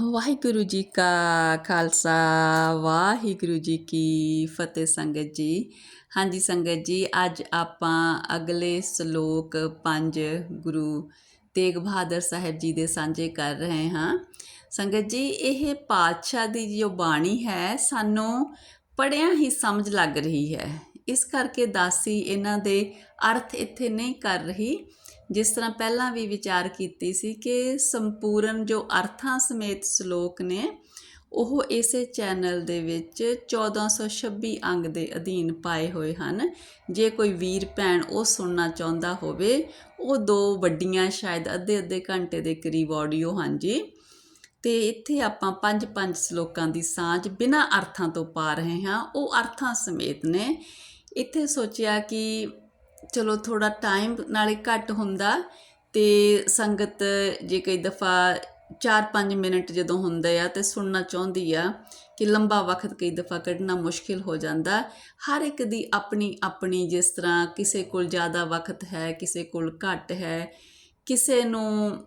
ਵਾਹਿਗੁਰੂ ਜੀ ਕਾ ਖਾਲਸਾ, ਵਾਹਿਗੁਰੂ ਜੀ ਕੀ ਫਤਿਹ ਸੰਗਤ ਜੀ। ਹਾਂਜੀ ਸੰਗਤ ਜੀ, ਅੱਜ ਆਪਾਂ ਅਗਲੇ ਸ਼ਲੋਕ ਪੰਜ ਗੁਰੂ ਤੇਗ ਬਹਾਦਰ ਸਾਹਿਬ ਜੀ ਦੇ ਸਾਂਝੇ ਕਰ ਰਹੇ ਹਾਂ। ਸੰਗਤ ਜੀ, ਇਹ ਪਾਤਸ਼ਾਹ ਦੀ ਜੋ ਬਾਣੀ ਹੈ, ਸਾਨੂੰ ਪੜਿਆਂ ਹੀ ਸਮਝ ਲੱਗ ਰਹੀ ਹੈ। ਇਸ ਕਰਕੇ ਦਾਸੀ ਇਹਨਾਂ ਦੇ ਅਰਥ ਇੱਥੇ ਨਹੀਂ ਕਰ ਰਹੀ। ਜਿਸ ਤਰ੍ਹਾਂ ਪਹਿਲਾਂ ਵੀ ਵਿਚਾਰ ਕੀਤੀ ਸੀ ਕਿ ਸੰਪੂਰਨ ਜੋ ਅਰਥਾਂ ਸਮੇਤ ਸ਼ਲੋਕ ਨੇ, ਉਹ ਇਸੇ ਚੈਨਲ ਦੇ ਵਿੱਚ 1426 ਅੰਗ ਦੇ ਅਧੀਨ ਪਾਏ ਹੋਏ ਹਨ। ਜੇ ਕੋਈ ਵੀਰ, ਭੈਣ ਉਹ ਸੁਣਨਾ ਚਾਹੁੰਦਾ ਹੋਵੇ, ਉਹ ਦੋ ਵੱਡੀਆਂ, ਸ਼ਾਇਦ ਅੱਧੇ ਅੱਧੇ ਘੰਟੇ ਦੇ ਕਰੀਬ ਆਡੀਓ ਹਨ ਜੀ ਤੇ ਇੱਥੇ ਆਪਾਂ ਪੰਜ ਪੰਜ ਸ਼ਲੋਕਾਂ ਦੀ ਸਾਂਝ ਬਿਨਾਂ ਅਰਥਾਂ ਤੋਂ ਪਾ ਰਹੇ ਹਾਂ। ਉਹ ਅਰਥਾਂ ਸਮੇਤ ਨੇ। ਇੱਥੇ ਸੋਚਿਆ ਕਿ ਚਲੋ ਥੋੜਾ ਟਾਈਮ ਨਾਲੇ ਘੱਟ ਹੁੰਦਾ ਤੇ ਸੰਗਤ ਜੇ ਕਈ ਦਫਾ 4-5 ਮਿੰਟ ਜਦੋਂ ਹੁੰਦੇ ਆ ਤੇ ਸੁਣਨਾ ਚਾਹੁੰਦੀ ਆ ਕਿ ਲੰਬਾ ਵਕਤ ਕਈ ਦਫਾ ਕੱਢਣਾ ਮੁਸ਼ਕਿਲ ਹੋ ਜਾਂਦਾ। ਹਰ ਇੱਕ ਦੀ ਆਪਣੀ ਆਪਣੀ ਜਿਸ ਤਰ੍ਹਾਂ ਕਿਸੇ ਕੋਲ ਜ਼ਿਆਦਾ ਵਕਤ ਹੈ, ਕਿਸੇ ਕੋਲ ਘੱਟ ਹੈ, ਕਿਸੇ ਨੂੰ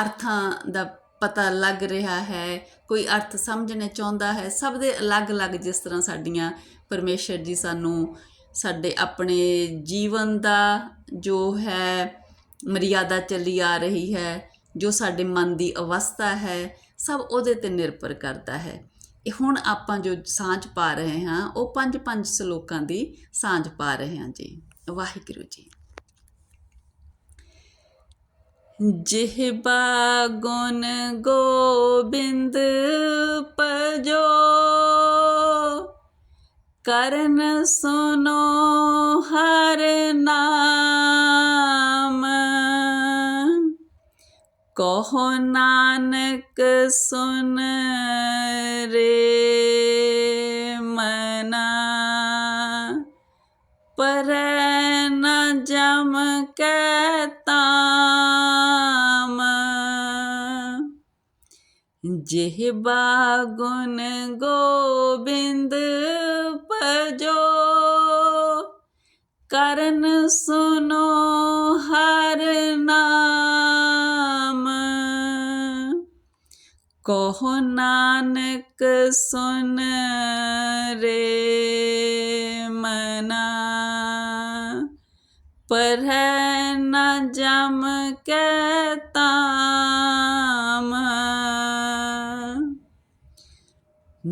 ਅਰਥਾਂ ਦਾ ਪਤਾ ਲੱਗ ਰਿਹਾ ਹੈ, ਕੋਈ ਅਰਥ ਸਮਝਣੇ ਚਾਹੁੰਦਾ ਹੈ, ਸਭ ਦੇ ਅਲੱਗ-ਅਲੱਗ ਜਿਸ ਤਰ੍ਹਾਂ ਸਾਡੀਆਂ ਪਰਮੇਸ਼ਰ ਜੀ ਸਾਨੂੰ ਸਾਡੇ ਆਪਣੇ ਜੀਵਨ ਦਾ ਜੋ ਹੈ, ਮਰਿਆਦਾ ਚੱਲੀ ਆ ਰਹੀ ਹੈ, ਜੋ ਸਾਡੇ ਮਨ ਦੀ ਅਵਸਥਾ ਹੈ, ਸਭ ਉਹਦੇ ਤੇ ਨਿਰਭਰ ਕਰਦਾ ਹੈ। ਇਹ ਹੁਣ ਆਪਾਂ ਜੋ ਸਾਂਝ ਪਾ ਰਹੇ ਹਾਂ, ਉਹ ਪੰਜ ਪੰਜ ਸ਼ਲੋਕਾਂ ਦੀ ਸਾਂਝ ਪਾ ਰਹੇ ਹਾਂ ਜੀ। ਵਾਹਿਗੁਰੂ ਜੀ। ਜਿਹਬਾ ਗੁਣ ਗੋਬਿੰਦ ਪਜੋ ਕਰਨ ਸੁਨੋ ਹਰ ਨਾਮ। ਕਹੋ ਨਾਨਕ ਸੁਨ ਰੇ ਮਨਾ। ਪਰ ਨ ਜਮ ਕੈ ਤਾਮ। ਜਿਹਬਾ ਗੁਣ ਗੋਬਿੰਦ ਕਰਨ ਸੁਨੋ ਹਰ ਨਾਮ। ਕਹੋ ਨਾਨਕ ਸੁਨ ਰੇ ਮਨਾ। ਪਰ ਹੈ ਨ ਜਮ ਕੈ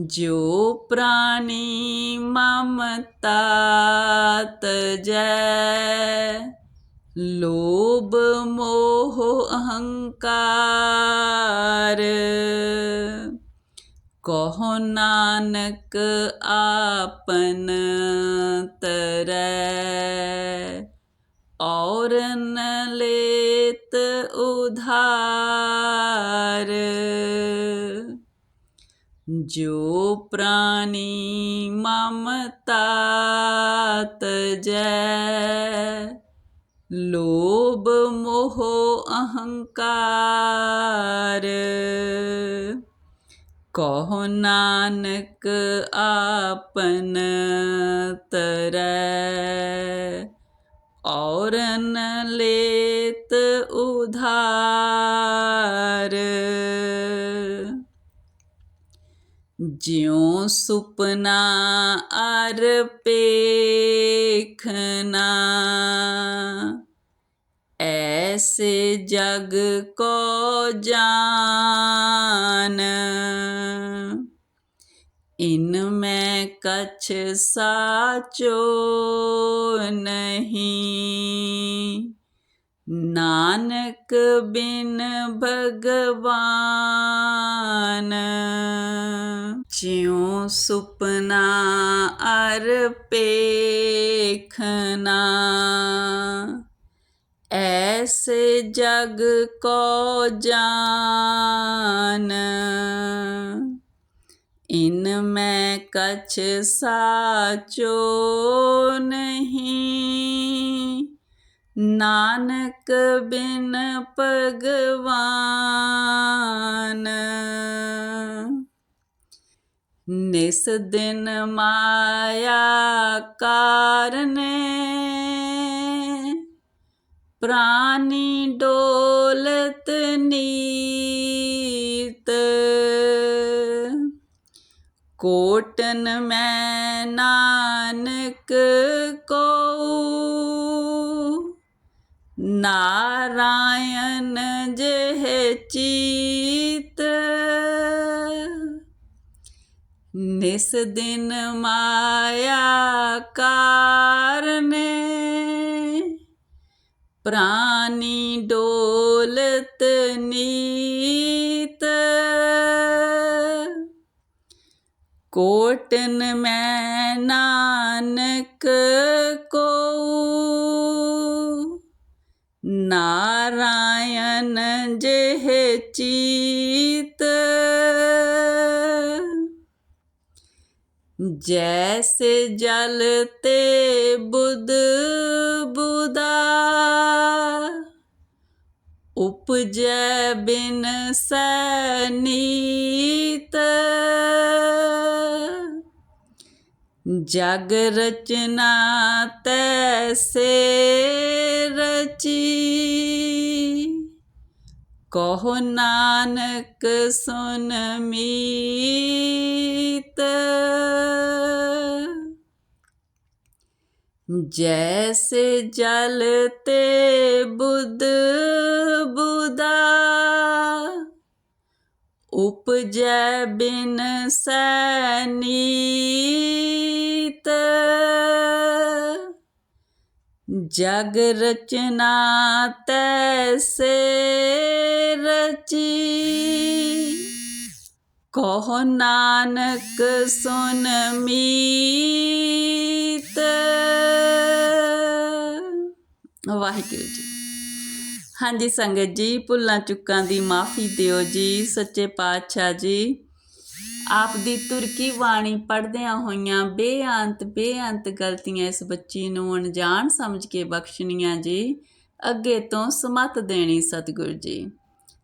ਜੋ ਪ੍ਰਾਣੀ ਮਮਤਾ ਤਜੈ ਲੋਭ ਮੋਹ ਅਹੰਕਾਰ। ਕਹੋ ਨਾਨਕ ਆਪਨ ਤਰੈ। ਔਰ ਨ ਲੇਤ ਉਧਾਰ। ਜੋ ਪ੍ਰਾਣੀ ਮਮਤਾ ਤਜੈ ਲੋਭ ਮੋਹ ਅਹੰਕਾਰ। ਕਹੋ ਨਾਨਕ ਆਪਨ ਤਰੈ। ਔਰ ਲੇਤ ਉਧਾਰ। ਜਿਉ ਸੁਪਨਾ ਅਰ ਪੇਖਨਾ। ਐਸੇ ਜਗ ਕੋ ਜਾਨ, ਇਨ ਮੈਂ ਕਛ ਸਾਚੋ ਨਹੀਂ। ਨਾਨਕ ਬਿਨ ਭਗਵਾਨ ਜਿਉ ਸੁਪਨਾ ਅਰ ਪੇਖਨਾ। ਐਸੇ ਜਗ ਕੋ ਜਾਨ, ਇਨ ਮੈਂ ਕਛ ਸਾਚੋ ਨਹੀਂ। ਨਾਨਕ ਬਿਨ ਭਗਵਾਨ। ਨਿਸ ਦਿਨ ਮਾਇਆ ਕਾਰਨੇ। ਪ੍ਰਾਨੀ ਡੋਲਤ ਨੀਤ। ਕੋਟਨ ਮੈਂ ਨਾਨਕ ਕੋ ਨਾਰਾਇਣ ਜਿਹ ਚੀਤ ਨਿਸ ਦਿਨ ਮਾਇਆ ਕਾਰਨੇ ਪ੍ਰਾਨੀ ਡੋਲਤ ਨੀਤ ਕੋਟਨ ਮੈਂ ਨਾਨਕ ਕੋ ਨਾਰਾਇਣ ਜਿਹ ਚੀਤ ਜੈਸੇ ਜਲ ਤੇ ਬੁੱਧ ਬੁਦਾ, ਉਪਜੈ ਬਿਨ ਸੈਨੀਤ। ਜਗ ਰਚਨਾ ਤੈਸੇ ਰਚੀ, ਕਹੋ ਨਾਨਕ ਸੁਨ ਮੀਤ ਜੈਸੇ ਜਲ ਤੇ ਬੁੱਧ ਬੁਦਾ ਉਪਜੈ ਬਿਨ ਸੈਨੀਤ ਜਗ ਰਚਨਾ ਤੈਸੇ ਕਹੋ ਨਾਨਕ ਸੁਨ ਮੀਤ। ਵਾਹਿਗੁਰੂ ਜੀ। ਹਾਂਜੀ ਸੰਗਤ ਜੀ, ਭੁੱਲਾਂ ਚੁੱਕਾਂ ਦੀ ਮਾਫੀ ਦਿਓ ਜੀ, ਸੱਚੇ ਪਾਤਸ਼ਾਹ ਜੀ। ਆਪ ਦੀ ਤੁਰਕੀ ਬਾਣੀ ਪੜ੍ਹਦਿਆਂ ਹੋਈਆਂ ਬੇਅੰਤ ਬੇਅੰਤ ਗਲਤੀਆਂ ਇਸ ਬੱਚੀ ਨੂੰ ਅਣਜਾਣ ਸਮਝ ਕੇ ਬਖਸ਼ਣੀਆਂ ਜੀ। ਅੱਗੇ ਤੋਂ ਸਮਤ ਦੇਣੀ ਸਤਿਗੁਰੂ ਜੀ।